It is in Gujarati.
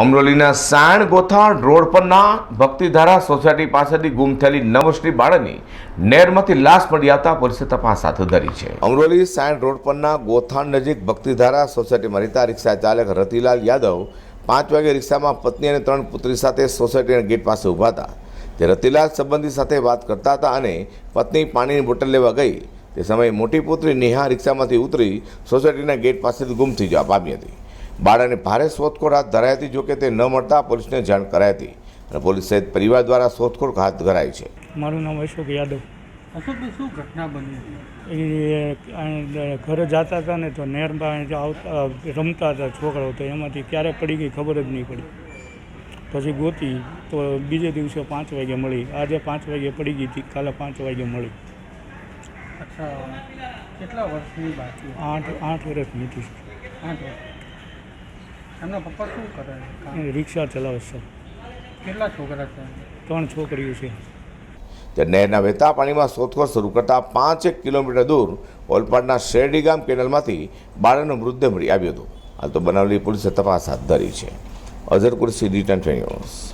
અમરોલીના સાણ ગોથાણ રોડ પરના ભક્તિધારા સોસાયટી પાસેથી ગુમ થયેલી નવશ્રી બાળની નેરમાંથી લાશ મળી આવતા પોલીસે તપાસ હાથ ધરી છે. અમરોલી સાણ રોડ પરના ગોથાણ નજીક ભક્તિધારા સોસાયટીમાં રહેતા રિક્ષા ચાલક રતિલાલ યાદવ પાંચ વાગે રિક્ષામાં પત્ની અને ત્રણ પુત્રી સાથે સોસાયટીના ગેટ પાસે ઊભા હતા. તે રતિલાલ સંબંધી સાથે વાત કરતા હતા અને પત્ની પાણીની બોટલ લેવા ગઈ. તે સમયે મોટી પુત્રી નેહા રિક્ષામાંથી ઉતરી સોસાયટીના ગેટ પાસેથી ગુમ થઈ જવા પામી હતી. બાળકને ભારે શોધખોળ હાથ ધરાઈ હતી જોકે તે ન મળતા પોલીસને જાણ કરાઈ હતી. અને પોલીસ સહિત પરિવાર દ્વારા શોધખોળ હાથ ધરાઈ છે. મારું નામ અશોક યાદવ. અશોકભાઈ શું ઘટના બની એ ઘરે જતા હતા ને તો નેરમાં જે આવતા રમતા હતા છોકરાઓ તો એમાંથી ક્યારે પડી ગઈ ખબર જ નહીં પડી. પછી ગોતી તો બીજે દિવસે પાંચ વાગે મળી. આજે પાંચ વાગે પડી ગઈ હતી કાલે પાંચ વાગે મળી. કેટલા વર્ષની આઠ આઠ વર્ષ હતી. આઠ વર્ષ. એમના પપ્પા શું કરે છે રિક્ષા ચલાવે છે. કેટલા છોકરા છે? ત્રણ છોકરીઓ છે. તે નહેરના વહેતા પાણીમાં શોધખોળ શરૂ કરતા પાંચેક કિલોમીટર દૂર ઓલપાડના શેરડી ગામ કેનલમાંથી બાળકનો મૃતદેહ મળી આવ્યો હતો. હાલ તો બનાવલી પોલીસે તપાસ હાથ ધરી છે. Azhar return news.